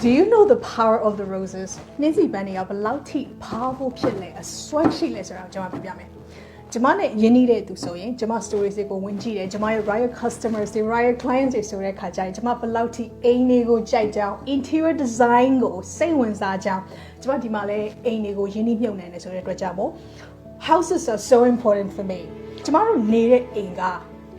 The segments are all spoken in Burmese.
Do you know the power of the roses နှင်းစီပန်းတွေကဘယ်လောက်ထိ powerful ဖြစ်လဲအစွမ်းရှိလဲဆိုတာကိုကျွန်မပြပြမယ်ကျမနဲ့ယဉ်နေတဲ့သူဆိုရင်ကျမ stories တွေကိုဝင်ကြည့်တယ်ကျမရဲ့ riot customers တွေ riot clients တွေဆိုတဲ့ခါကျရင်ကျမဘယ်လောက်ထိအိမ်တွေကိုကြိုက်ကြောင်း interior design ကိုစိတ်ဝင်စားကြောင်းကျမဒီမှာလဲအိမ်တွေကိုယဉ်နှိမြုပ်နေတယ်ဆိုတဲ့အတွက်ကြောင့်မို့ houses are so important for me ကျမတို့နေတဲ့အိမ်က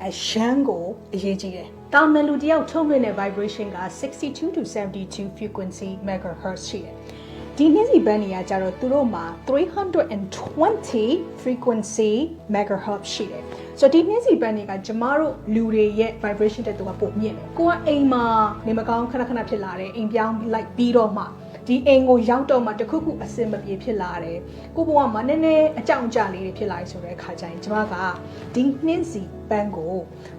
အရှမ်းကိုအရေးကြီးတယ်။တောင်နယ်လူတယောက်ထုတ်လွှင့်တဲ့ vibration က62 to 72 frequency megahertz ရှိတယ်။ ဒီနှင်းစီဘန်းတွေကကြတော့သူတို့မှာ320 frequency megahertz ရှိတယ်။ဆိုတော့ဒီနှင်းစီဘန်းတွေကကျမတို့လူတွေရဲ့ vibration တက်သူကပိုမြင့်တယ်။ကိုကအိမ်မှာနေမကောင်းခဏခဏဖြစ်လာတယ်အိမ်ပြောင်းလိုက်ပြီးတော့မှဒီအိမ်ကိုရောက်တော့မှတခုခုအစင်မပြေဖြစ်လာတယ်ကိုဘဝမှာနည်းနည်းအကြောင်အကြလေးတွေဖြစ်လာပြီဆိုတဲ့အခါကျရင်ကျမကဒီနှင်းစီပန်းကို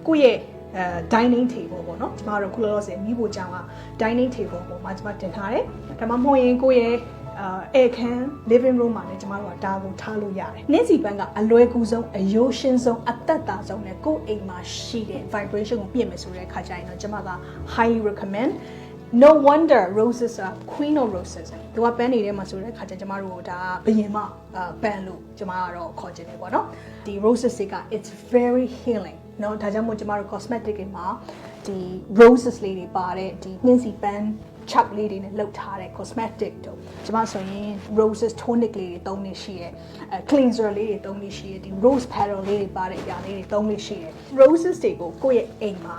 ကိုယ့်ရဲ့ အဲ dining table ပေါ့နော်ကျမတို့ခုလောလောဆယ်မိဖို့ကြောင်က dining table ပေါ်မှာကျမတင်ထားတယ်ဒါမှမဟုတ်ရင်ကိုယ့်ရဲ့အာအဲခန်း living room မှာလည်းကျမတို့ကဒါကိုထားလို့ရတယ်။နှင်းစီပန်းကအလွယ်ကူဆုံးအယိုးရှင်းဆုံးအသက်သာဆုံးနဲ့ကိုယ့်အိမ်မှာရှိတဲ့ vibration ကိုပြင်မယ်ဆိုတဲ့အခါကျရင်တော့ကျမက highly recommend no wonder roses are queen of roses သူကပန်းနေထဲမှာဆိုတဲ့အခါကျကျမတို့ဒါဘယင်မပန်းလို့ကျမကတော့ခေါ်ချင်တယ်ပေါ့နော်ဒီ roses တွေက it's very healing เนาะဒါကြောင့်မို့ကျမတို့ cosmetic တွေမှာဒီ roses လေးတွေပါတဲ့ဒီနှင်းစီပန်း chuck လေးတွေနဲ့လုပ်ထားတဲ့ cosmetic တို့ကျမဆိုရင် roses tonic လေးတွေသုံးနေရှိရယ်အဲ cleanser လေးတွေသုံးနေရှိရယ်ဒီ rose petal လေးတွေပါတဲ့အရာလေးတွေသုံးနေရှိရယ် roses တွေကိုကိုယ့်ရဲ့အိမ်မှာ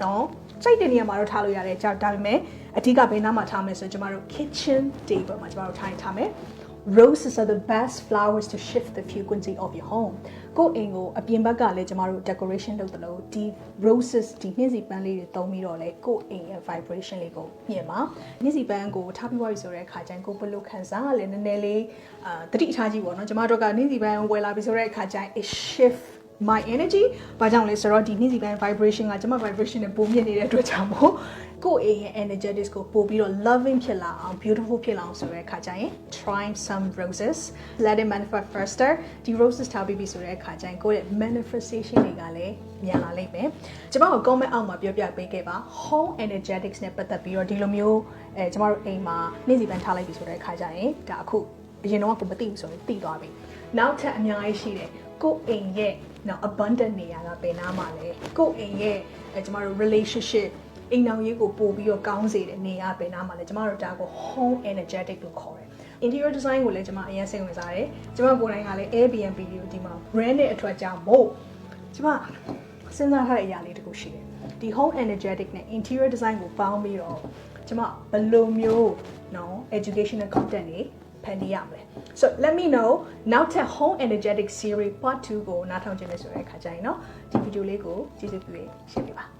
เนาะစိတ်တဲ့နေရာမှာတော့ထားလို့ရတယ်ကြောက်ဒါပေမဲ့အဓိကဘယ်နားမှာထားမလဲဆိုတော့ကျမတို့ kitchen table မှာကျမတို့ထားရင်ထားမယ် Roses are the best flowers to shift the frequency of your home ကိုယ့်အိမ်ကိုအပြင်ဘက်ကလည်းကျမတို့ decoration လုပ်တယ်လို့ဒီ roses ဒီနှင်းစီပန်းလေးတွေတုံးပြီးတော့လေကိုယ့်အိမ်ရဲ့ vibration လေးကိုမြင်ပါနှင်းစီပန်းကိုထားပြီးသွားပြီဆိုတဲ့အခါကျရင်ကိုယ်ဘယ်လိုခံစားရလဲနည်းနည်းလေးအာတတိထားကြည့်ပေါ့နော်ကျမတို့ကနှင်းစီပန်းဝယ်လာပြီဆိုတဲ့အခါကျရင် it shift my energy ဘာကြောင့်လဲဆိုတော့ဒီနေ့စီပိုင်း vibration ကကျွန်မ vibration နဲ့ပုံမြင့်နေတဲ့အတွက်ကြောင့်မို့ကိုယ့်အိမ်ရဲ့ energetics ကိုပို့ပြီးတော့ loving ဖြစ်လာအောင် beautiful ဖြစ်လာအောင်ဆိုတဲ့အခါကျရင် try some roses let it manifest faster ဒီ roses ထားပြီးပြီဆိုတဲ့အခါကျရင်ကိုယ့်ရဲ့ manifestation တွေကလည်းမြန်လာလိမ့်မယ်ကျွန်မတို့ comment အောက်မှာပြောပြပေးခဲ့ပါ home energetics နဲ့ပတ်သက်ပြီးတော့ဒီလိုမျိုးအဲကျွန်မတို့အိမ်မှာနေ့စီပန်းထားလိုက်ပြီဆိုတဲ့အခါကျရင်ဒါအခု အရင်တော့ကိုမသိဘူးဆိုရင်သိသွားပြီနောက်ထပ်အများကြီးရှိတယ်ကိုယ့်အိမ်ရဲ့နော် abundant နေရာကဘယ်နားမှာလဲကိုယ့်အိမ်ရဲ့အဲကျမတို့ relationship အိမ်အောင်ရေးကိုပို့ပြီးတော့ကောင်းစေတဲ့နေရာဘယ်နားမှာလဲကျမတို့ဒါကို home energetic လို့ခေါ်တယ် interior design ကိုလည်းကျမအရင်စိတ်ဝင်စားတယ်ကျမကိုယ်တိုင်ကလည်း Airbnb ကိုဒီမှာ brand နဲ့အထွက်ကြောင့်မို့ကျမစဉ်းစားထားတဲ့အရာလေးတခုရှိတယ်ဒီ home energetic နဲ့ interior design ကိုပေါင်းပြီးတော့ကျမဘယ်လိုမျိုးနော် educational content တွေ ဖန်တီးရမလဲ so let me know နောက်ထပ် home energetic series part 2ကိုနားထောင်ခြင်းလဲဆိုတဲ့အခါကျရင်เนาะဒီဗီဒီယိုလေးကိုကြည့်ကြည့်ပြီးရှင်းပြပါ thank you